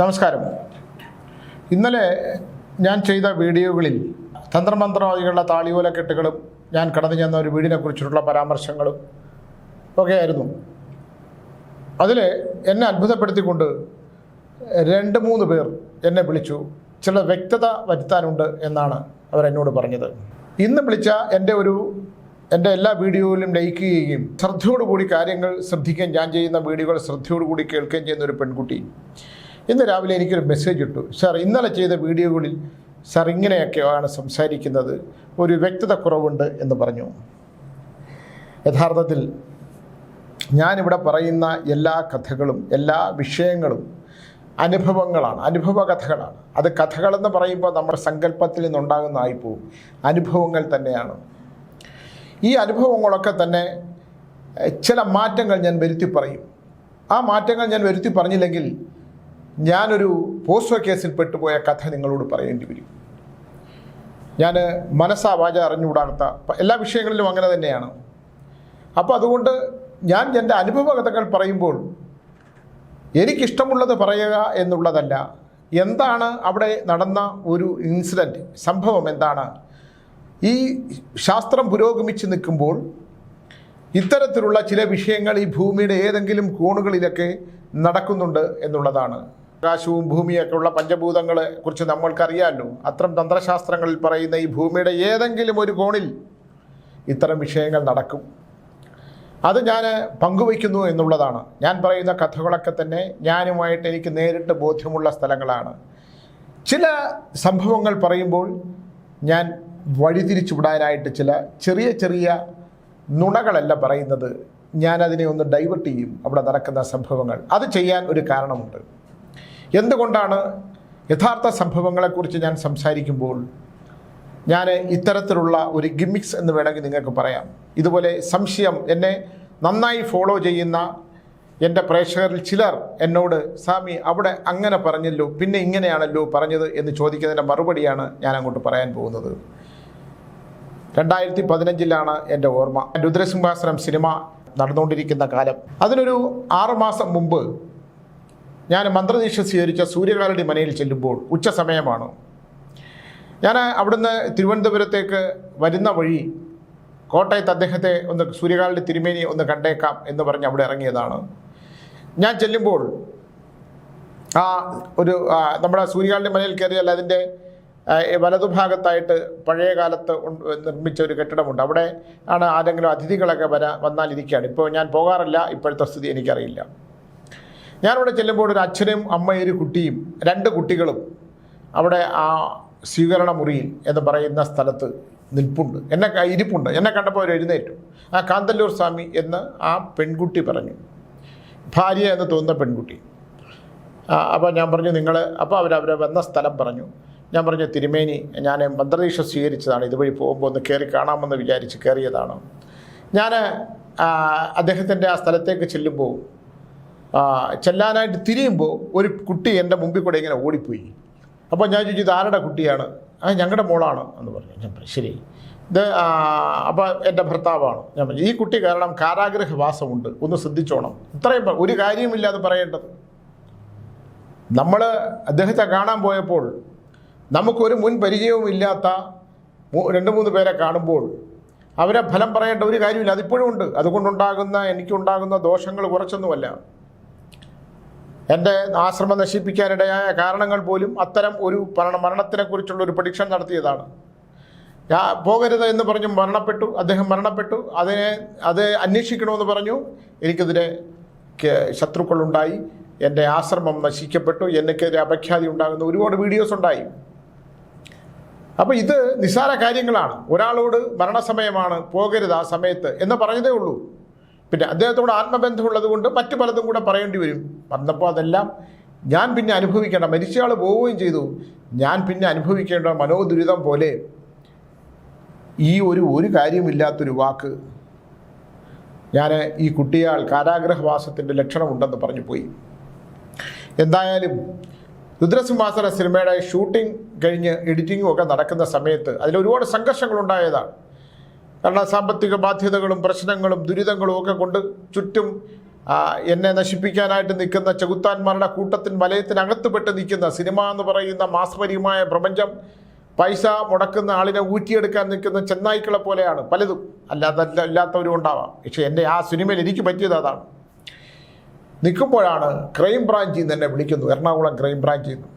നമസ്കാരം. ഇന്നലെ ഞാൻ ചെയ്ത വീഡിയോകളിൽ തന്ത്രമന്ത്രവാദികളുടെ താളിയോല കെട്ടുകളും ഞാൻ കടന്നു ചെന്ന ഒരു വീടിനെ കുറിച്ചിട്ടുള്ള പരാമർശങ്ങളും ഒക്കെ ആയിരുന്നു അതിൽ എന്നെ അത്ഭുതപ്പെടുത്തിക്കൊണ്ട് രണ്ട് മൂന്ന് പേർ എന്നെ വിളിച്ചു. ചില വ്യക്തത വരുത്താനുണ്ട് എന്നാണ് അവരെന്നോട് പറഞ്ഞത്. ഇന്ന് വിളിച്ച എന്റെ ഒരു എന്റെ എല്ലാ വീഡിയോയിലും ലൈക്ക് ശ്രദ്ധയോടുകൂടി കാര്യങ്ങൾ ശ്രദ്ധിക്കുകയും ഞാൻ ചെയ്യുന്ന വീഡിയോകൾ ശ്രദ്ധയോടുകൂടി കേൾക്കുകയും ചെയ്യുന്ന ഒരു പെൺകുട്ടി. ഇന്ന് രാവിലെ എനിക്കൊരു മെസ്സേജ് ഇട്ടു. സാർ ഇന്നലെ ചെയ്ത വീഡിയോകളിൽ സാർ ഇങ്ങനെയൊക്കെയാണ് സംസാരിക്കുന്നത്. ഒരു വ്യക്തത കുറവുണ്ട് എന്ന് പറഞ്ഞു. യഥാർത്ഥത്തിൽ ഞാനിവിടെ പറയുന്ന എല്ലാ കഥകളും എല്ലാ വിഷയങ്ങളും അനുഭവങ്ങളാണ് അനുഭവ കഥകളാണ് അത് കഥകളെന്ന് പറയുമ്പോൾ നമ്മുടെ സങ്കല്പത്തിൽ നിന്നുണ്ടാകുന്നതായിപ്പോവും അനുഭവങ്ങൾ തന്നെയാണ്. ഈ അനുഭവങ്ങളൊക്കെ തന്നെ ചില മാറ്റങ്ങൾ ഞാൻ വരുത്തി പറയും. ആ മാറ്റങ്ങൾ ഞാൻ വരുത്തി പറഞ്ഞില്ലെങ്കിൽ ഞാനൊരു പോസ്റ്റോ കേസിൽ പെട്ടുപോയ കഥ നിങ്ങളോട് പറയേണ്ടി വരും. ഞാൻ മനസ്സാ വാച അറിഞ്ഞുകൂടാത്ത എല്ലാ വിഷയങ്ങളിലും അങ്ങനെ തന്നെയാണ്. അപ്പോൾ അതുകൊണ്ട് ഞാൻ എന്റെ അനുഭവ കഥകൾ പറയുമ്പോൾ എനിക്കിഷ്ടമുള്ളത് പറയുക എന്നുള്ളതല്ല എന്താണ് അവിടെ നടന്ന ഒരു ഇൻസിഡന്റ് സംഭവം എന്താണ്? ഈ ശാസ്ത്രം പുരോഗമിച്ച് നിൽക്കുമ്പോൾ ഇത്തരത്തിലുള്ള ചില വിഷയങ്ങൾ ഈ ഭൂമിയുടെ ഏതെങ്കിലും കോണുകളിലൊക്കെ നടക്കുന്നുണ്ട് എന്നുള്ളതാണ്. ആകാശവും ഭൂമിയൊക്കെ ഉള്ള പഞ്ചഭൂതങ്ങളെ കുറിച്ച് നമ്മൾക്കറിയാമല്ലോ അത്തരം തന്ത്രശാസ്ത്രങ്ങളിൽ പറയുന്ന ഈ ഭൂമിയുടെ ഏതെങ്കിലും ഒരു കോണിൽ ഇത്തരം വിഷയങ്ങൾ നടക്കും. അത് ഞാൻ പങ്കുവയ്ക്കുന്നു എന്നുള്ളതാണ്. ഞാൻ പറയുന്ന കഥകളൊക്കെ തന്നെ ഞാനുമായിട്ട് എനിക്ക് നേരിട്ട് ബോധ്യമുള്ള സ്ഥലങ്ങളാണ്. ചില സംഭവങ്ങൾ പറയുമ്പോൾ ഞാൻ വഴിതിരിച്ചു വിടാനായിട്ട് ചില ചെറിയ ചെറിയ നുണകളല്ല പറയുന്നത്. ഞാനതിനെ ഒന്ന് ഡൈവേർട്ട് ചെയ്യും അവിടെ നടക്കുന്ന സംഭവങ്ങൾ. അത് ചെയ്യാൻ ഒരു കാരണമുണ്ട്. എന്തുകൊണ്ടാണ് യഥാർത്ഥ സംഭവങ്ങളെക്കുറിച്ച് ഞാൻ സംസാരിക്കുമ്പോൾ ഞാൻ ഇത്തരത്തിലുള്ള ഒരു ഗിമ്മിക്സ് എന്ന് വേണമെങ്കിൽ നിങ്ങൾക്ക് പറയാം. ഇതുപോലെ സംശയം എന്നെ നന്നായി ഫോളോ ചെയ്യുന്ന എന്റെ പ്രേക്ഷകരിൽ ചിലർ എന്നോട് സ്വാമി അവിടെ അങ്ങനെ പറഞ്ഞല്ലോ പിന്നെ ഇങ്ങനെയാണല്ലോ പറഞ്ഞത് എന്ന് ചോദിക്കുന്നതിന്റെ മറുപടിയാണ് ഞാൻ അങ്ങോട്ട് പറയാൻ പോകുന്നത്. രണ്ടായിരത്തി പതിനഞ്ചിലാണ് എന്റെ ഓർമ്മ. രുദ്രസിംഹാസനം സിനിമ നടന്നുകൊണ്ടിരിക്കുന്ന കാലം. അതിനൊരു ആറുമാസം മുമ്പ് ഞാൻ മന്ത്രദീക്ഷ സ്വീകരിച്ച സൂര്യകാലടി മനയിൽ ചെല്ലുമ്പോൾ ഉച്ച സമയമാണ്. ഞാൻ അവിടുന്ന് തിരുവനന്തപുരത്തേക്ക് വരുന്ന വഴി കോട്ടയത്ത് അദ്ദേഹത്തെ ഒന്ന് സൂര്യകാലടി തിരുമേനി ഒന്ന് കണ്ടേക്കാം എന്ന് പറഞ്ഞ് അവിടെ ഇറങ്ങിയതാണ്. ഞാൻ ചെല്ലുമ്പോൾ ആ ഒരു നമ്മുടെ സൂര്യകാലടി മനയിൽ കയറിയാൽ അതിന്റെ വലതുഭാഗത്തായിട്ട് പഴയ കാലത്ത് നിർമ്മിച്ച ഒരു കെട്ടിടമുണ്ട്. അവിടെ ആണ് ആരെങ്കിലും അതിഥികളൊക്കെ വരാ വന്നാലിരിക്കുകയാണ്. ഇപ്പോൾ ഞാൻ പോകാറില്ല ഇപ്പോഴത്തെ സ്ഥിതി എനിക്കറിയില്ല. ഞാനവിടെ ചെല്ലുമ്പോൾ ഒരു അച്ഛനും അമ്മയും ഒരു കുട്ടിയും രണ്ട് കുട്ടികളും അവിടെ ആ സ്വീകരണ മുറിയിൽ എന്ന് പറയുന്ന സ്ഥലത്ത് നിൽപ്പുണ്ട്. എന്നെ ഇരിപ്പുണ്ട്. എന്നെ കണ്ടപ്പോൾ അവർ എഴുന്നേറ്റു. ആ കാന്തല്ലൂർ സ്വാമി എന്ന് ആ പെൺകുട്ടി പറഞ്ഞു. ഭാര്യ എന്ന് തോന്നുന്ന പെൺകുട്ടി. അപ്പോൾ ഞാൻ പറഞ്ഞു നിങ്ങൾ അപ്പോൾ അവർ അവരെ വന്ന സ്ഥലം പറഞ്ഞു. ഞാൻ പറഞ്ഞു തിരുമേനി ഞാൻ മന്ത്രദീക്ഷ സ്വീകരിച്ചതാണ്. ഇതുവഴി പോകുമ്പോൾ ഒന്ന് കയറി കാണാമെന്ന് വിചാരിച്ച് കയറിയതാണ്. ഞാൻ അദ്ദേഹത്തിന്റെ ആ സ്ഥലത്തേക്ക് ചെല്ലുമ്പോൾ ചെല്ലാനായിട്ട് തിരിയുമ്പോൾ ഒരു കുട്ടി എന്റെ മുമ്പിൽ കൂടെ ഇങ്ങനെ ഓടിപ്പോയി. അപ്പോൾ ഞാൻ ചോദിച്ചു ഇത് ആരുടെ കുട്ടിയാണ്? ആ ഞങ്ങളുടെ മോളാണ്. എന്ന് പറഞ്ഞു. ഞാൻ പറഞ്ഞു ശരി. ഇത് അപ്പോൾ എന്റെ ഭർത്താവാണ്. ഞാൻ പറഞ്ഞു ഈ കുട്ടി കാരണം കാരാഗ്രഹവാസമുണ്ട്. ഒന്ന് ശ്രദ്ധിച്ചോണം. ഇത്രയും ഒരു കാര്യമില്ലാതെ പറയേണ്ടത്. നമ്മൾ അദ്ദേഹത്തെ കാണാൻ പോയപ്പോൾ നമുക്കൊരു മുൻ പരിചയവും ഇല്ലാത്ത രണ്ട് മൂന്ന് പേരെ കാണുമ്പോൾ അവരെ ഫലം പറയേണ്ട ഒരു കാര്യമില്ല. അതിപ്പോഴും ഉണ്ട്. അതുകൊണ്ടുണ്ടാകുന്ന എനിക്കുണ്ടാകുന്ന ദോഷങ്ങൾ കുറച്ചൊന്നുമല്ല. എന്റെ ആശ്രമം നശിപ്പിക്കാനിടയായ കാരണങ്ങൾ പോലും അത്തരം ഒരു മരണ മരണത്തിനെക്കുറിച്ചുള്ള ഒരു പ്രഡിക്ഷൻ നടത്തിയതാണ്. ഞാൻ പോകരുത് എന്ന് പറഞ്ഞു മരണപ്പെട്ടു അദ്ദേഹം മരണപ്പെട്ടു. അതിനെ അത് അന്വേഷിക്കണമെന്ന് പറഞ്ഞു. എനിക്കെതിരെ ശത്രുക്കളുണ്ടായി. എന്റെ ആശ്രമം നശിക്കപ്പെട്ടു. എനിക്കെതിരെ അപഖ്യാതി ഉണ്ടാകുന്ന ഒരുപാട് വീഡിയോസ് ഉണ്ടായി. അപ്പോൾ ഇത് നിസ്സാര കാര്യങ്ങളാണ്. ഒരാളോട് മരണസമയമാണ് പോകരുത് ആ സമയത്ത് എന്ന് പറഞ്ഞതേ ഉള്ളൂ. പിന്നെ അദ്ദേഹത്തോട് ആത്മബന്ധമുള്ളത് കൊണ്ട് മറ്റു പലതും കൂടെ പറയേണ്ടി വരും. വന്നപ്പോൾ അതെല്ലാം ഞാൻ പിന്നെ അനുഭവിക്കേണ്ട മരിച്ചയാൾ പോവുകയും ചെയ്തു. ഞാൻ പിന്നെ അനുഭവിക്കേണ്ട മനോദുരിതം പോലെ ഈ ഒരു ഒരു കാര്യമില്ലാത്തൊരു വാക്ക് ഞാൻ ഈ കുട്ടിയാൾ കാരാഗ്രഹവാസത്തിന്റെ ലക്ഷണമുണ്ടെന്ന് പറഞ്ഞു പോയി. എന്തായാലും രുദ്രസിംഹാസന സിനിമയുടെ ഷൂട്ടിംഗ് കഴിഞ്ഞ് എഡിറ്റിങ്ങും ഒക്കെ നടക്കുന്ന സമയത്ത് അതിൽ ഒരുപാട് സംഘർഷങ്ങളുണ്ടായതാണ്. കാരണം സാമ്പത്തിക ബാധ്യതകളും പ്രശ്നങ്ങളും ദുരിതങ്ങളും ഒക്കെ കൊണ്ട് ചുറ്റും എന്നെ നശിപ്പിക്കാനായിട്ട് നിൽക്കുന്ന ചെകുത്താന്മാരുടെ കൂട്ടത്തിന് വലയത്തിനകത്തുപെട്ട് നിൽക്കുന്ന സിനിമ എന്ന് പറയുന്ന മാസ്മരികമായ പ്രപഞ്ചം പൈസ മുടക്കുന്ന ആളിനെ ഊറ്റിയെടുക്കാൻ നിൽക്കുന്ന ചെന്നായ്ക്കളെ പോലെയാണ് പലതും. അല്ലാത്ത അല്ലാത്തവരും ഉണ്ടാവാം. പക്ഷേ എന്റെ ആ സിനിമയിൽ എനിക്ക് പറ്റിയത് അതാണ്. നിൽക്കുമ്പോഴാണ് ക്രൈം ബ്രാഞ്ചിൽ നിന്ന് എന്നെ വിളിക്കുന്നു എറണാകുളം ക്രൈം ബ്രാഞ്ചിൽ നിന്ന്.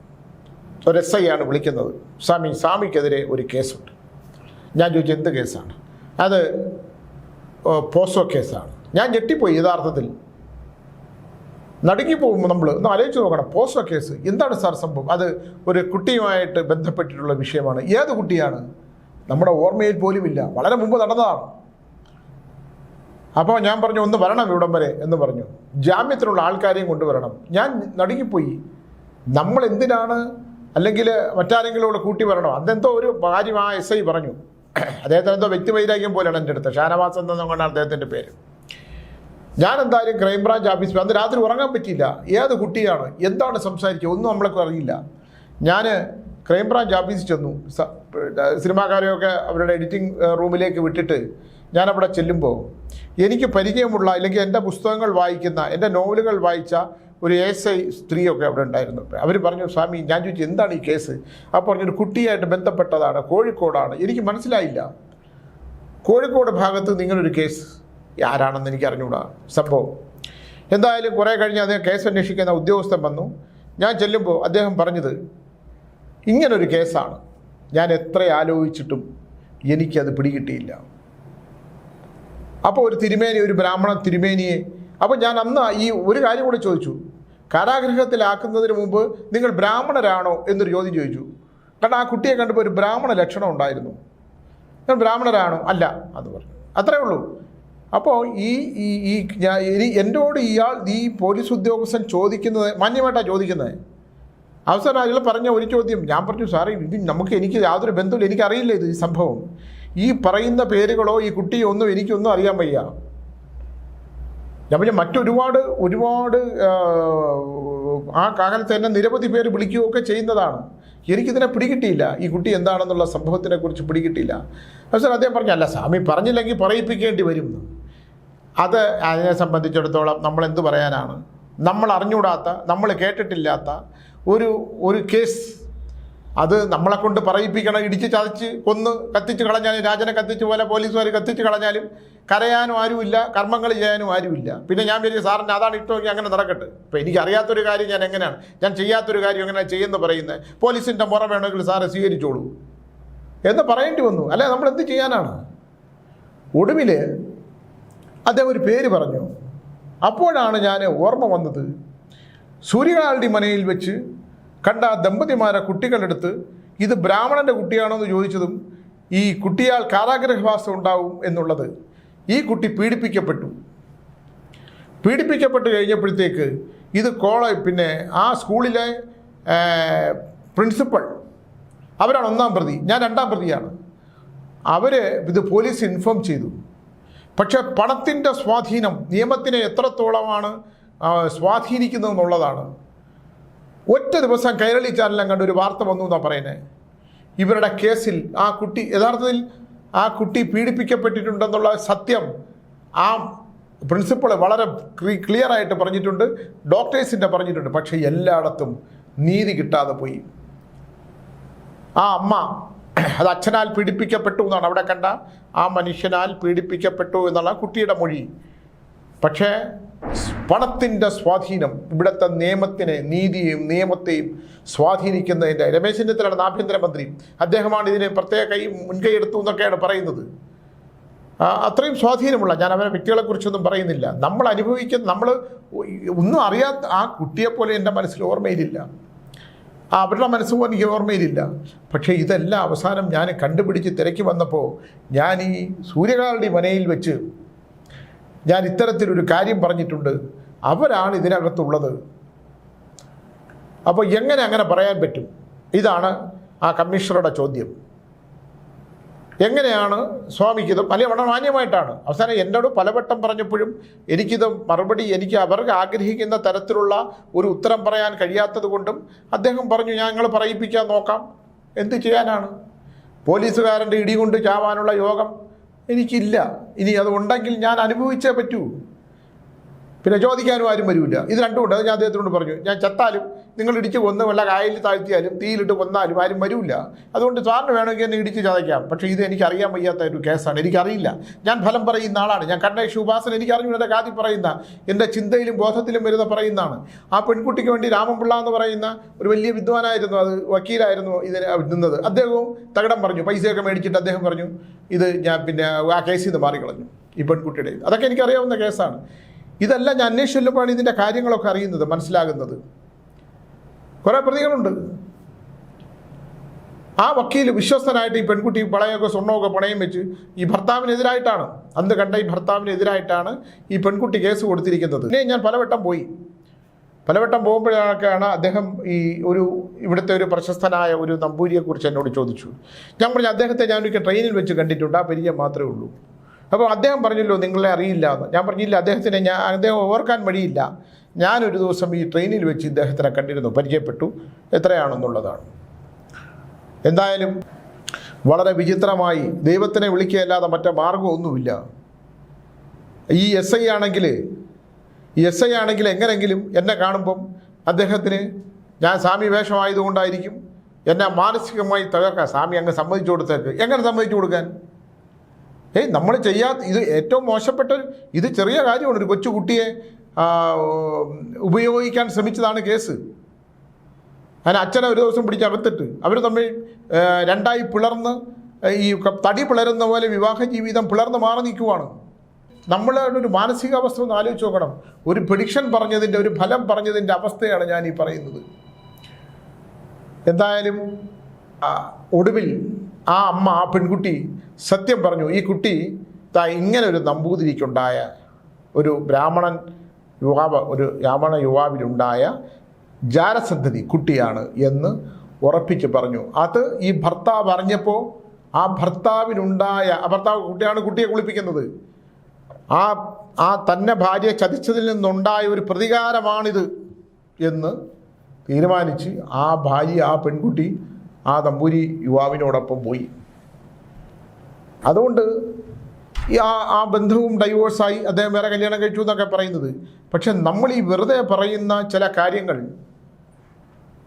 ഒരു എസ് ഐ ആണ് വിളിക്കുന്നത്. സ്വാമി സ്വാമിക്കെതിരെ ഒരു കേസുണ്ട്. ഞാൻ ചോദിച്ചു എന്ത് കേസാണ്? അത് പോസ്റ്റോ പോസോ കേസാണ്. ഞാൻ ഞെട്ടിപ്പോയി യഥാർത്ഥത്തിൽ. നടുങ്ങിപ്പോകുമ്പോൾ നമ്മൾ ഒന്ന് ആലോചിച്ച് നോക്കണം. പോസോ കേസ് എന്താണ് സാർ സംഭവം? അത് ഒരു കുട്ടിയുമായിട്ട് ബന്ധപ്പെട്ടിട്ടുള്ള വിഷയമാണ്. ഏത് കുട്ടിയാണ്? നമ്മുടെ ഓർമ്മയിൽ പോലും ഇല്ല വളരെ മുമ്പ് നടന്നതാണ്. അപ്പോൾ ഞാൻ പറഞ്ഞു ഒന്ന് വരണം ഇവിടം വരെ എന്ന് പറഞ്ഞു. ജാമ്യത്തിനുള്ള ആൾക്കാരെയും കൊണ്ടുവരണം ഞാൻ നടുങ്ങിപ്പോയി. നമ്മൾ എന്തിനാണ് അല്ലെങ്കിൽ മറ്റാരെങ്കിലും കൂടെ കൂട്ടി വരണോ? അതെന്തോ ഒരു കാര്യം ആ എസ് ഐ പറഞ്ഞു. അദ്ദേഹത്തിന് എന്തോ വ്യക്തിവൈരാഗ്യം പോലെയാണ് എന്റെ അടുത്ത്. ഷാനവാസ് എന്നെന്നാണ് അദ്ദേഹത്തിന്റെ പേര്. ഞാൻ എന്തായാലും ക്രൈംബ്രാഞ്ച് ഓഫീസിൽ അന്ന് രാത്രി ഉറങ്ങാൻ പറ്റിയില്ല. ഏത് കുട്ടിയാണ്? എന്താണ് സംസാരിക്കുക? ഒന്നും നമ്മളൊക്കെ അറിയില്ല. ഞാൻ ക്രൈംബ്രാഞ്ച് ഓഫീസിൽ ചെന്നു. സിനിമാക്കാരെയൊക്കെ അവരുടെ എഡിറ്റിംഗ് റൂമിലേക്ക് വിട്ടിട്ട് ഞാനവിടെ ചെല്ലുമ്പോൾ എനിക്ക് പരിചയമുള്ള അല്ലെങ്കിൽ എന്റെ പുസ്തകങ്ങൾ വായിക്കുന്ന എന്റെ നോവലുകൾ വായിച്ച ഒരു എസ് ഐ സ്ത്രീയൊക്കെ അവിടെ ഉണ്ടായിരുന്നു. അവർ പറഞ്ഞു സ്വാമി ഞാൻ ചോദിച്ചു എന്താണ് ഈ കേസ്? അപ്പോൾ പറഞ്ഞൊരു കുട്ടിയായിട്ട് ബന്ധപ്പെട്ടതാണ് കോഴിക്കോടാണ്. എനിക്ക് മനസ്സിലായില്ല. കോഴിക്കോട് ഭാഗത്ത് നിങ്ങളൊരു കേസ് ആരാണെന്ന് എനിക്ക് അറിഞ്ഞുകൂടാ സംഭവം. എന്തായാലും കുറേ കഴിഞ്ഞ് അദ്ദേഹം കേസ് അന്വേഷിക്കുന്ന ഉദ്യോഗസ്ഥൻ വന്നു. ഞാൻ ചെല്ലുമ്പോൾ അദ്ദേഹം പറഞ്ഞത് ഇങ്ങനൊരു കേസാണ്. ഞാൻ എത്ര ആലോചിച്ചിട്ടും എനിക്കത് പിടികിട്ടിയില്ല. അപ്പോൾ ഒരു തിരുമേനി ഒരു ബ്രാഹ്മണ തിരുമേനിയെ അപ്പോൾ ഞാൻ അന്ന് ഈ ഒരു കാര്യം കൂടെ ചോദിച്ചു. കാരാഗൃഹത്തിലാക്കുന്നതിന് മുമ്പ് നിങ്ങൾ ബ്രാഹ്മണരാണോ എന്നൊരു ചോദ്യം ചോദിച്ചു. കാരണം ആ കുട്ടിയെ കണ്ടപ്പോൾ ഒരു ബ്രാഹ്മണ ലക്ഷണം ഉണ്ടായിരുന്നു. ഞാൻ ബ്രാഹ്മണരാണോ? അല്ല എന്ന് പറഞ്ഞു. അത്രേ ഉള്ളൂ. അപ്പോൾ ഈ ഈ ഈ ഞാൻ ഇനി എന്നോട് ഇയാൾ ഈ പോലീസ് ഉദ്യോഗസ്ഥൻ ചോദിക്കുന്നത് മാന്യമായിട്ടാണ് ചോദിക്കുന്നത്. അവസാനം അയാൾ പറഞ്ഞ ഒരു ചോദ്യം. ഞാൻ പറഞ്ഞു സാറേ ഇത് നമുക്ക് എനിക്ക് യാതൊരു ബന്ധമില്ല എനിക്കറിയില്ല ഇത് ഈ സംഭവം. ഈ പറയുന്ന പേരുകളോ ഈ കുട്ടിയോ ഒന്നും എനിക്കൊന്നും അറിയാൻ വയ്യ. ഞാൻ പറഞ്ഞ മറ്റൊരുപാട് ഒരുപാട് ആ, കാലത്ത് തന്നെ നിരവധി പേര് വിളിക്കുകയൊക്കെ ചെയ്യുന്നതാണ്. എനിക്കിതിനെ പിടികിട്ടിയില്ല. ഈ കുട്ടി എന്താണെന്നുള്ള സംഭവത്തിനെ കുറിച്ച് പിടികിട്ടിയില്ല സാർ അദ്ദേഹം പറഞ്ഞു അല്ല സ്വാമി പറഞ്ഞില്ലെങ്കിൽ പറയിപ്പിക്കേണ്ടി വരും. അത് അതിനെ സംബന്ധിച്ചിടത്തോളം നമ്മൾ എന്തു പറയാനാണ്? നമ്മൾ അറിഞ്ഞുകൂടാത്ത നമ്മൾ കേട്ടിട്ടില്ലാത്ത ഒരു ഒരു കേസ് അത് നമ്മളെ കൊണ്ട് പറയിപ്പിക്കണം ഇടിച്ച് ചതച്ച് കൊന്ന് കത്തിച്ച് കളഞ്ഞാലും രാജനെ കത്തിച്ച് പോലെ പോലീസുകാർ കത്തിച്ച് കളഞ്ഞാലും കരയാനും ആരുമില്ല കർമ്മങ്ങൾ ചെയ്യാനും ആരുമില്ല. പിന്നെ ഞാൻ വിചാരിച്ചു സാറിന് അതാണ് ഇഷ്ടമെങ്കിൽ അങ്ങനെ നടക്കട്ടെ. ഇപ്പം എനിക്കറിയാത്തൊരു കാര്യം ഞാൻ എങ്ങനെയാണ് ഞാൻ ചെയ്യാത്തൊരു കാര്യം എങ്ങനെയാണ് ചെയ്യുന്നു പറയുന്നത്. പോലീസിന്റെ മുറ വേണമെങ്കിൽ സാറെ സ്വീകരിച്ചോളൂ എന്ന് പറയേണ്ടി വന്നു. അല്ലെ നമ്മൾ എന്ത് ചെയ്യാനാണ്? ഒടുവിൽ അദ്ദേഹം ഒരു പേര് പറഞ്ഞു. അപ്പോഴാണ് ഞാൻ ഓർമ്മ വന്നത്. സൂര്യകാളുടെ മനയിൽ വെച്ച് കണ്ട ആ ദമ്പതിമാരെ കുട്ടികളെടുത്ത് ഇത് ബ്രാഹ്മണന്റെ കുട്ടിയാണോ എന്ന് ചോദിച്ചതും ഈ കുട്ടിയാൽ കാരാഗ്രഹവാസം ഉണ്ടാവും എന്നുള്ളത് ഈ കുട്ടി പീഡിപ്പിക്കപ്പെട്ടു. പീഡിപ്പിക്കപ്പെട്ട് കഴിഞ്ഞപ്പോഴത്തേക്ക് ഇത് കോള പിന്നെ ആ സ്കൂളിലെ പ്രിൻസിപ്പൾ അവരാണ് ഒന്നാം പ്രതി ഞാൻ രണ്ടാം പ്രതിയാണ്. അവർ ഇത് പോലീസ് ഇൻഫോം ചെയ്തു. പക്ഷേ പണത്തിന്റെ സ്വാധീനം നിയമത്തിനെ എത്രത്തോളമാണ് സ്വാധീനിക്കുന്നതെന്നുള്ളതാണ്. ഒറ്റ ദിവസം കൈരളി ചാനലിലും കണ്ട് ഒരു വാർത്ത വന്നു എന്നാണ് പറയുന്നത് ഇവരുടെ കേസിൽ ആ കുട്ടി യഥാർത്ഥത്തിൽ ആ കുട്ടി പീഡിപ്പിക്കപ്പെട്ടിട്ടുണ്ടെന്നുള്ള സത്യം ആ പ്രിൻസിപ്പൾ വളരെ ക്ലിയർ ആയിട്ട് പറഞ്ഞിട്ടുണ്ട്. ഡോക്ടേഴ്സിന്റെ പറഞ്ഞിട്ടുണ്ട്. പക്ഷേ എല്ലായിടത്തും നീതി കിട്ടാതെ പോയി. ആ അമ്മ അത് അച്ഛനാൽ പീഡിപ്പിക്കപ്പെട്ടു എന്നാണ് അവിടെ കണ്ട. ആ മനുഷ്യനാൽ പീഡിപ്പിക്കപ്പെട്ടു എന്നുള്ള കുട്ടിയുടെ മൊഴി. പക്ഷേ പണത്തിന്റെ സ്വാധീനം ഇവിടുത്തെ നിയമത്തിനെ നീതിയെയും നിയമത്തെയും സ്വാധീനിക്കുന്നതിന്റെ രമേശ് ചെന്നിത്തലയുടെ ആഭ്യന്തരമന്ത്രി അദ്ദേഹമാണ് ഇതിന് പ്രത്യേക കൈ മുൻകൈ എടുത്തു എന്നൊക്കെയാണ് പറയുന്നത്. അത്രയും സ്വാധീനമുള്ള ഞാൻ അവരെ വ്യക്തികളെക്കുറിച്ചൊന്നും പറയുന്നില്ല. നമ്മൾ അനുഭവിക്കുന്ന നമ്മൾ ഒന്നും അറിയാത്ത ആ കുട്ടിയെപ്പോലെ എന്റെ മനസ്സിൽ ഓർമ്മയിലില്ല. അവരുടെ മനസ്സുപോലെ എനിക്ക് ഓർമ്മയിലില്ല. പക്ഷേ ഇതെല്ലാം അവസാനം ഞാൻ കണ്ടുപിടിച്ച് തിരക്കി വന്നപ്പോൾ ഞാൻ ഈ സൂര്യകാളുടെ മനയിൽ വെച്ച് ഞാൻ ഇത്തരത്തിലൊരു കാര്യം പറഞ്ഞിട്ടുണ്ട്. അവരാണ് ഇതിനകത്തുള്ളത്. അപ്പോൾ എങ്ങനെ അങ്ങനെ പറയാൻ പറ്റും? ഇതാണ് ആ കമ്മീഷണറുടെ ചോദ്യം. എങ്ങനെയാണ് സ്വാമിക്ക് ഇത് അല്ലെങ്കിൽ വളരെ മാന്യമായിട്ടാണ്. അവസാനം എന്നോട് പലവട്ടം പറഞ്ഞപ്പോഴും എനിക്കിത് മറുപടി എനിക്ക് അവർക്ക് ആഗ്രഹിക്കുന്ന തരത്തിലുള്ള ഒരു ഉത്തരം പറയാൻ കഴിയാത്തത് കൊണ്ടും അദ്ദേഹം പറഞ്ഞു ഞങ്ങൾ പറയിപ്പിക്കാൻ നോക്കാം. എന്ത് ചെയ്യാനാണ്? പോലീസുകാരന്റെ ഇടി കൊണ്ട് ചാവാനുള്ള യോഗം എനിക്കില്ല. ഇനി അത് ഉണ്ടെങ്കിൽ ഞാൻ അനുഭവിച്ചേ പറ്റൂ. പിന്നെ ചോദിക്കാനും ആരും വരില്ല ഇത് രണ്ടും ഉണ്ട്. അത് ഞാൻ അദ്ദേഹത്തിനോട് പറഞ്ഞു. ഞാൻ ചത്താലും നിങ്ങൾ ഇടിച്ച് കൊന്ന് വല്ല കായലിൽ താഴ്ത്തിയാലും തീയിലിട്ട് കൊന്നാലും ആരും വരില്ല അതുകൊണ്ട് സാറിന് വേണമെങ്കിൽ എന്നെ ഇടിച്ച് ചതയ്ക്കാം. പക്ഷേ ഇത് എനിക്ക് അറിയാൻ വയ്യാത്ത ഒരു കേസാണ്. എനിക്കറിയില്ല. ഞാൻ ഫലം പറയുന്ന ആളാണ്. ഞാൻ കണ്ട ശുഭാസൻ എനിക്കറിഞ്ഞു എന്റെ കാതി പറയുന്ന എന്റെ ചിന്തയിലും ബോധത്തിലും വരുന്ന പറയുന്നതാണ്. ആ പെൺകുട്ടിക്ക് വേണ്ടി രാമൻപിള്ള എന്ന് പറയുന്ന ഒരു വലിയ വിദ്വാനായിരുന്നു. അത് വക്കീലായിരുന്നു ഇതിന് നിന്നത്. അദ്ദേഹവും തകടം പറഞ്ഞു. പൈസയൊക്കെ മേടിച്ചിട്ട് അദ്ദേഹം പറഞ്ഞു ഇത് ഞാൻ പിന്നെ ആ കേസിൽ നിന്ന് മാറിക്കളഞ്ഞു. ഈ പെൺകുട്ടിയുടെ അതൊക്കെ എനിക്കറിയാവുന്ന കേസാണ്. ഇതെല്ലാം ഞാൻ അന്വേഷിച്ച് ഇതിന്റെ കാര്യങ്ങളൊക്കെ അറിയുന്നത് മനസ്സിലാകുന്നത്. കുറേ പ്രതികളുണ്ട്. ആ വക്കീൽ വിശ്വസ്തനായിട്ട് ഈ പെൺകുട്ടി പണയൊക്കെ സ്വർണമൊക്കെ പണയം വെച്ച് ഈ ഭർത്താവിനെതിരായിട്ടാണ് അന്ന് കണ്ട ഈ ഭർത്താവിനെതിരായിട്ടാണ് ഈ പെൺകുട്ടി കേസ് കൊടുത്തിരിക്കുന്നത്. പിന്നെ ഞാൻ പലവട്ടം പോയി. പലവട്ടം പോകുമ്പോഴൊക്കെയാണ് അദ്ദേഹം ഈ ഒരു ഇവിടുത്തെ ഒരു പ്രശസ്തനായ ഒരു നമ്പൂരിയെക്കുറിച്ച് എന്നോട് ചോദിച്ചു. ഞാൻ പറഞ്ഞു അദ്ദേഹത്തെ ഞാനൊരിക്കൽ ട്രെയിനിൽ വെച്ച് കണ്ടിട്ടുണ്ട് ആ പരിചയം മാത്രമേ ഉള്ളൂ. അപ്പോൾ അദ്ദേഹം പറഞ്ഞല്ലോ നിങ്ങളെ അറിയില്ല എന്ന്. ഞാൻ പറഞ്ഞില്ല അദ്ദേഹത്തിനെ ഞാൻ അദ്ദേഹം ഓർക്കാൻ വഴിയില്ല. ഞാനൊരു ദിവസം ഈ ട്രെയിനിൽ വെച്ച് ഇദ്ദേഹത്തിനെ കണ്ടിരുന്നു പരിചയപ്പെട്ടു. എത്രയാണെന്നുള്ളതാണ്. എന്തായാലും വളരെ വിചിത്രമായി ദൈവത്തിനെ വിളിക്കുകയല്ലാതെ മറ്റേ മാർഗമൊന്നുമില്ല ഈ എസ് ഐ ആണെങ്കിൽ എസ് ഐ ആണെങ്കിൽ എങ്ങനെങ്കിലും എന്നെ കാണുമ്പം അദ്ദേഹത്തിന് ഞാൻ സ്വാമി വേഷമായതുകൊണ്ടായിരിക്കും എന്നെ മാനസികമായി തകർക്കാൻ സ്വാമി അങ്ങ് സമ്മതിച്ചു കൊടുത്തേക്ക്. എങ്ങനെ സമ്മതിച്ചു കൊടുക്കാൻ? ഏയ് നമ്മൾ ചെയ്യാത്ത ഇത് ഏറ്റവും മോശപ്പെട്ട ഇത് ചെറിയ കാര്യമാണ് ഒരു കൊച്ചു കുട്ടിയെ ഉപയോഗിക്കാൻ ശ്രമിച്ചതാണ് കേസ്. അതിന് അച്ഛനെ ഒരു ദിവസം പിടിച്ച് അകത്തിട്ട് അവർ തമ്മിൽ രണ്ടായി പിളർന്ന് ഈ തടി പിളരുന്ന പോലെ വിവാഹ ജീവിതം പിളർന്ന് മാറി നിൽക്കുവാണ്. നമ്മളുടെ ഒരു മാനസികാവസ്ഥ ഒന്ന് ആലോചിച്ച് നോക്കണം. ഒരു പ്രഡിക്ഷൻ പറഞ്ഞതിന്റെ ഒരു ഫലം പറഞ്ഞതിന്റെ അവസ്ഥയാണ് ഞാൻ ഈ പറയുന്നത്. എന്തായാലും ഒടുവിൽ ആ അമ്മ ആ പെൺകുട്ടി സത്യം പറഞ്ഞു ഈ കുട്ടി താ ഇങ്ങനെ ഒരു നമ്പൂതിരിക്കുണ്ടായ ഒരു ബ്രാഹ്മണൻ യുവാവ് ഒരു ബ്രാഹ്മണ യുവാവിലുണ്ടായ ജാരസന്ധതി കുട്ടിയാണ് എന്ന് ഉറപ്പിച്ച് പറഞ്ഞു. അത് ഈ ഭർത്താവ് അറിഞ്ഞപ്പോൾ ആ ഭർത്താവിനുണ്ടായ ആ ഭർത്താവ് കുട്ടിയാണ് കുട്ടിയെ കുളിപ്പിക്കുന്നത്. ആ ആ തന്നെ ഭാര്യയെ ചതിച്ചതിൽ നിന്നുണ്ടായ ഒരു പ്രതികാരമാണിത് എന്ന് തീരുമാനിച്ച് ആ ഭാര്യ ആ പെൺകുട്ടി ആ തമ്പൂരി യുവാവിനോടൊപ്പം പോയി. അതുകൊണ്ട് ആ ആ ബന്ധവും ഡൈവോഴ്സായി അദ്ദേഹം വേറെ കല്യാണം കഴിച്ചു എന്നൊക്കെ പറയുന്നത്. പക്ഷെ നമ്മൾ ഈ വെറുതെ പറയുന്ന ചില കാര്യങ്ങൾ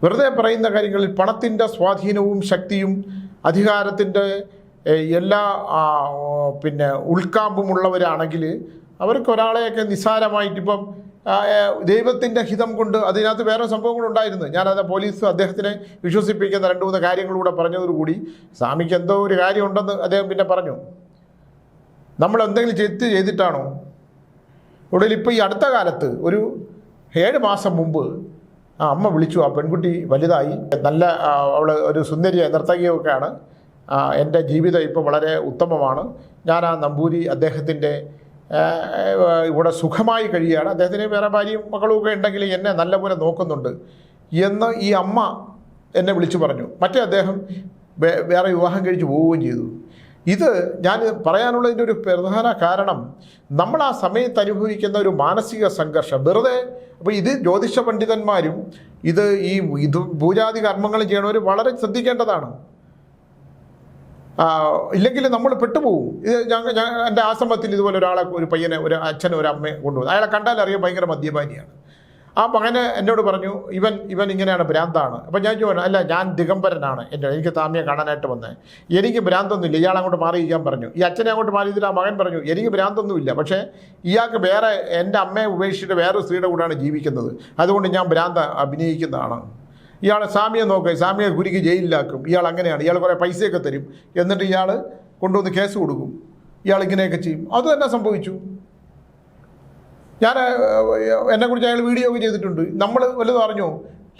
വെറുതെ പറയുന്ന കാര്യങ്ങളിൽ പണത്തിന്റെ സ്വാധീനവും ശക്തിയും അധികാരത്തിന്റെ എല്ലാ പിന്നെ ഉൾക്കാമ്പുമുള്ളവരാണെങ്കിൽ അവർക്ക് ഒരാളെയൊക്കെ നിസ്സാരമായിട്ട് ഇപ്പം ദൈവത്തിന്റെ ഹിതം കൊണ്ട് അതിനകത്ത് വേറെ സംഭവങ്ങളുണ്ടായിരുന്നു ഞാനത് പോലീസ് അദ്ദേഹത്തിനെ വിശ്വസിപ്പിക്കുന്ന രണ്ട് മൂന്ന് കാര്യങ്ങളൂടെ പറഞ്ഞതോടുകൂടി സ്വാമിക്ക് എന്തോ ഒരു കാര്യമുണ്ടെന്ന് അദ്ദേഹം പിന്നെ പറഞ്ഞു. നമ്മൾ എന്തെങ്കിലും തെറ്റ് ചെയ്തിട്ടാണോ? ഒടുവിൽ ഇപ്പോൾ ഈ അടുത്ത കാലത്ത് ഒരു ഏഴ് മാസം മുമ്പ് ആ അമ്മ വിളിച്ചു. ആ പെൺകുട്ടി വലുതായി. നല്ല അവൾ ഒരു സുന്ദരിയ നർത്തകിയൊക്കെയാണ്. എന്റെ ജീവിതം ഇപ്പോൾ വളരെ ഉത്തമമാണ്. ഞാൻ ആ നമ്പൂരി അദ്ദേഹത്തിന്റെ ഇവിടെ സുഖമായി കഴിയുകയാണ്. അദ്ദേഹത്തിന് വേറെ ഭാര്യയും മക്കളും ഒക്കെ ഉണ്ടെങ്കിൽ എന്നെ നല്ലപോലെ നോക്കുന്നുണ്ട് എന്ന് ഈ അമ്മ എന്നെ വിളിച്ചു പറഞ്ഞു. മറ്റേ അദ്ദേഹം വേറെ വിവാഹം കഴിച്ച് പോവുകയും ചെയ്തു. ഇത് ഞാൻ പറയാനുള്ളതിന്റെ ഒരു പ്രധാന കാരണം നമ്മൾ ആ സമയത്ത് അനുഭവിക്കുന്ന ഒരു മാനസിക സംഘർഷം. വെറുതെ അപ്പോൾ ഇത് ജ്യോതിഷ പണ്ഡിതന്മാരും ഇത് ഈ ഇത് പൂജാതി കർമ്മങ്ങൾ ചെയ്യണവർ വളരെ ശ്രദ്ധിക്കേണ്ടതാണ്. ഇല്ലെങ്കിൽ നമ്മൾ പെട്ടുപോകും. ഇത് ഞങ്ങൾ എന്റെ ആശ്രമത്തിൽ ഇതുപോലെ ഒരാളെ ഒരു പയ്യനെ ഒരു അച്ഛനെ ഒരു അമ്മയെ കൊണ്ടുപോകും അയാളെ കണ്ടാൽ അറിയാം ഭയങ്കര മദ്യപാനിയാണ്. ആ മകന് എന്നോട് പറഞ്ഞു ഇവൻ ഇവൻ ഇങ്ങനെയാണ് ഭ്രാന്താണ്. അപ്പം ഞാൻ ചോദിച്ചു അല്ല ഞാൻ ദിഗംബരനാണ്. എന്റെ എനിക്ക് താമിയെ കാണാനായിട്ട് വന്നത് എനിക്ക് ഭ്രാന്തൊന്നുമില്ല. ഇയാൾ അങ്ങോട്ട് മാറി ഇരിക്കാൻ പറഞ്ഞു. ഈ അച്ഛനെ അങ്ങോട്ട് മാറിയതിൽ ആ മകൻ പറഞ്ഞു എനിക്ക് ഭ്രാന്തൊന്നുമില്ല. പക്ഷേ ഇയാൾക്ക് വേറെ എന്റെ അമ്മയെ ഉപേക്ഷിച്ചിട്ട് വേറെ സ്ത്രീയുടെ കൂടെയാണ് ജീവിക്കുന്നത്. അതുകൊണ്ട് ഞാൻ ഭ്രാന്ത അഭിനയിക്കുന്നതാണ്. ഇയാൾ സ്വാമിയെ നോക്കുക സ്വാമിയെ ഗുരുക്ക് ജയിലിലാക്കും. ഇയാൾ അങ്ങനെയാണ്. ഇയാൾ കുറേ പൈസയൊക്കെ തരും. എന്നിട്ട് ഇയാൾ കൊണ്ടുവന്ന് കേസ് കൊടുക്കും. ഇയാൾ ഇങ്ങനെയൊക്കെ ചെയ്യും. അത് തന്നെ സംഭവിച്ചു. ഞാൻ എന്നെക്കുറിച്ച് അയാൾ വീഡിയോ ഒക്കെ ചെയ്തിട്ടുണ്ട്. നമ്മൾ വല്ലതും അറിഞ്ഞോ?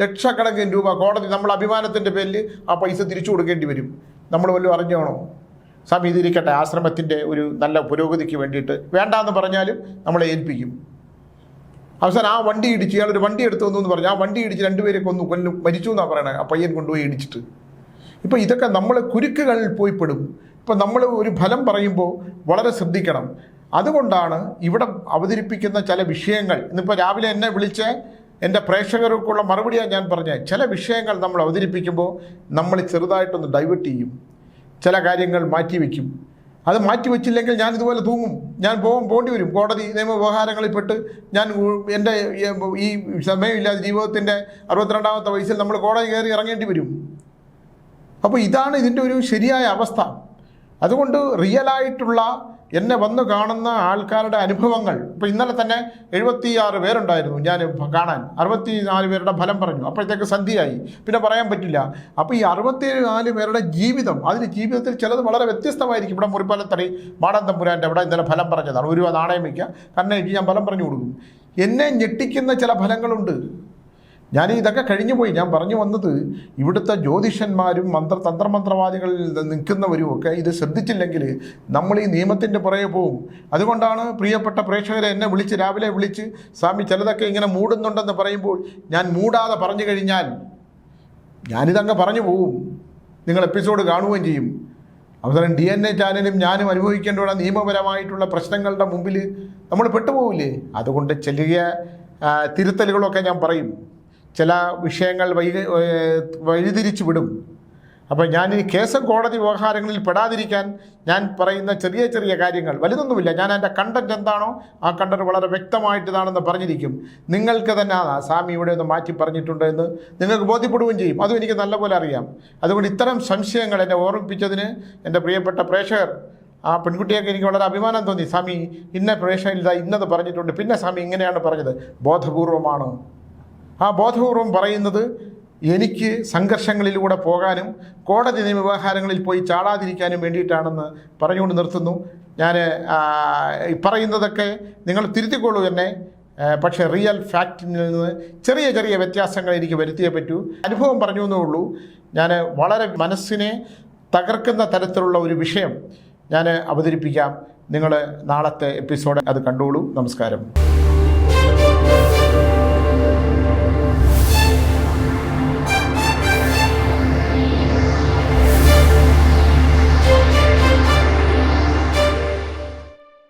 ലക്ഷക്കണക്കിന് രൂപ കോടതി നമ്മൾ അഭിമാനത്തിന്റെ പേരിൽ ആ പൈസ തിരിച്ചു കൊടുക്കേണ്ടി വരും. നമ്മൾ വല്ലതും അറിഞ്ഞോണോ? സമീതിരിക്കട്ടെ ആശ്രമത്തിന്റെ ഒരു നല്ല പുരോഗതിക്ക് വേണ്ടിയിട്ട് വേണ്ടാന്ന് പറഞ്ഞാലും നമ്മളെ ഏൽപ്പിക്കും. അവസാനം ആ വണ്ടി ഇടിച്ച് ഇയാൾ ഒരു വണ്ടി എടുത്തു വന്നു എന്ന് പറഞ്ഞു ആ വണ്ടി ഇടിച്ച് രണ്ടുപേരെ കൊന്നു. കൊല്ലു മരിച്ചു എന്നാണ് പറയണത് ആ പയ്യൻ കൊണ്ടുപോയി ഇടിച്ചിട്ട്. ഇപ്പോൾ ഇതൊക്കെ നമ്മൾ കുരുക്കുകളിൽ പോയി പെടും. ഇപ്പം നമ്മൾ ഒരു ഫലം പറയുമ്പോൾ വളരെ ശ്രദ്ധിക്കണം. അതുകൊണ്ടാണ് ഇവിടെ അവതരിപ്പിക്കുന്ന ചില വിഷയങ്ങൾ. ഇന്നിപ്പോൾ രാവിലെ എന്നെ വിളിച്ച് എന്റെ പ്രേക്ഷകർക്കുള്ള മറുപടിയാണ് ഞാൻ പറഞ്ഞത്. ചില വിഷയങ്ങൾ നമ്മൾ അവതരിപ്പിക്കുമ്പോൾ നമ്മൾ ചെറുതായിട്ടൊന്ന് ഡൈവേർട്ട് ചെയ്യും. ചില കാര്യങ്ങൾ മാറ്റിവെക്കും അത് മാറ്റി വെച്ചില്ലെങ്കിൽ ഞാൻ ഇതുപോലെ തൂങ്ങും. ഞാൻ പോകും പോകേണ്ടി വരും. കോടതി നിയമവ്യവഹാരങ്ങളിൽപ്പെട്ട് പെട്ട് ഞാൻ എന്റെ ഈ സമയമില്ലാതെ ജീവിതത്തിന്റെ അറുപത്തിരണ്ടാമത്തെ വയസ്സിൽ നമ്മൾ കോടതി കയറി ഇറങ്ങേണ്ടി വരും. അപ്പോൾ ഇതാണ് ഇതിന്റെ ഒരു ശരിയായ അവസ്ഥ. അതുകൊണ്ട് റിയലായിട്ടുള്ള എന്നെ വന്നു കാണുന്ന ആൾക്കാരുടെ അനുഭവങ്ങൾ. ഇപ്പോൾ ഇന്നലെ തന്നെ എഴുപത്തിയാറ് പേരുണ്ടായിരുന്നു ഞാൻ കാണാൻ. അറുപത്തി നാല് പേരുടെ ഫലം പറഞ്ഞു. അപ്പോഴത്തേക്ക് സന്ധ്യയായി. പിന്നെ പറയാൻ പറ്റില്ല. അപ്പോൾ ഈ അറുപത്തി നാല് പേരുടെ ജീവിതം അതിന് ജീവിതത്തിൽ ചിലത് വളരെ വ്യത്യസ്തമായിരിക്കും. ഇവിടെ മുറിപ്പാലത്തറി മാടാന്തമ്പുരാന്റെ അവിടെ ഇന്നലെ ഫലം പറഞ്ഞതാണ്. ഒരു നാണയം വയ്ക്കുക. കണ്ണേക്ക് ഞാൻ ഫലം പറഞ്ഞു കൊടുക്കും. എന്നെ ഞെട്ടിക്കുന്ന ചില ഫലങ്ങളുണ്ട്. ഞാൻ ഇതൊക്കെ കഴിഞ്ഞു പോയി. ഞാൻ പറഞ്ഞു വന്നത് ഇവിടുത്തെ ജ്യോതിഷന്മാരും മന്ത്ര തന്ത്രമന്ത്രവാദികളിൽ നിൽക്കുന്നവരും ഒക്കെ ഇത് ശ്രദ്ധിച്ചില്ലെങ്കിൽ നമ്മൾ ഈ നിയമത്തിന്റെ പുറകെ പോകും അതുകൊണ്ടാണ് പ്രിയപ്പെട്ട പ്രേക്ഷകരെ എന്നെ വിളിച്ച് രാവിലെ വിളിച്ച് സ്വാമി ചിലതൊക്കെ ഇങ്ങനെ മൂടുന്നുണ്ടെന്ന് പറയുമ്പോൾ ഞാൻ മൂടാതെ പറഞ്ഞു കഴിഞ്ഞാൽ ഞാനിതങ്ങ് പറഞ്ഞു പോവും. നിങ്ങൾ എപ്പിസോഡ് കാണുകയും ചെയ്യും. അവസരം ഡി എൻ എ ചാനലും ഞാനും അനുഭവിക്കേണ്ട നിയമപരമായിട്ടുള്ള പ്രശ്നങ്ങളുടെ മുമ്പിൽ നമ്മൾ പെട്ടുപോകില്ലേ അതുകൊണ്ട് ചെറിയ തിരുത്തലുകളൊക്കെ ഞാൻ പറയും. ചില വിഷയങ്ങൾ വഴിതിരിച്ചു വിടും. അപ്പോൾ ഞാൻ ഈ കേസും കോടതി വ്യവഹാരങ്ങളിൽ പെടാതിരിക്കാൻ ഞാൻ പറയുന്ന ചെറിയ ചെറിയ കാര്യങ്ങൾ. വലുതൊന്നുമില്ല. ഞാൻ എന്റെ കണ്ടന്റ് എന്താണോ ആ കണ്ടന്റ് വളരെ വ്യക്തമായിട്ട് ഇതാണെന്ന് പറഞ്ഞിരിക്കും. നിങ്ങൾക്ക് തന്നെ ആ സ്വാമി ഇവിടെ ഒന്ന് മാറ്റി പറഞ്ഞിട്ടുണ്ട് എന്ന് നിങ്ങൾക്ക് ബോധ്യപ്പെടുകയും ചെയ്യും. അതും എനിക്ക് നല്ലപോലെ അറിയാം. അതുകൊണ്ട് ഇത്തരം സംശയങ്ങൾ എന്നെ ഓർമ്മിപ്പിച്ചതിന് എന്റെ പ്രിയപ്പെട്ട പ്രേക്ഷകർ ആ പെൺകുട്ടിയൊക്കെ എനിക്ക് വളരെ അഭിമാനം തോന്നി. സ്വാമി ഇന്ന പ്രേക്ഷകരിൽ ഇന്നത് പറഞ്ഞിട്ടുണ്ട്. പിന്നെ സ്വാമി ഇങ്ങനെയാണ് പറഞ്ഞത്. ബോധപൂർവമാണ്. ആ ബോധപൂർവം പറയുന്നത് എനിക്ക് സംഘർഷങ്ങളിലൂടെ പോകാനും കോടതി നിയമവ്യവഹാരങ്ങളിൽ പോയി ചാടാതിരിക്കാനും വേണ്ടിയിട്ടാണെന്ന് പറഞ്ഞുകൊണ്ട് നിർത്തുന്നു. ഞാൻ പറയുന്നതൊക്കെ നിങ്ങൾ തിരുത്തിക്കൊള്ളൂ എന്നെ. പക്ഷേ റിയൽ ഫാക്റ്റിൽ നിന്ന് ചെറിയ ചെറിയ വ്യത്യാസങ്ങൾ എനിക്ക് വരുത്തിയേ പറ്റൂ. അനുഭവം പറഞ്ഞു എന്നേ ഉള്ളൂ. ഞാൻ വളരെ മനസ്സിനെ തകർക്കുന്ന തരത്തിലുള്ള ഒരു വിഷയം ഞാൻ അവതരിപ്പിക്കാം. നിങ്ങൾ നാളത്തെ എപ്പിസോഡ് അത് കണ്ടോളൂ. നമസ്കാരം.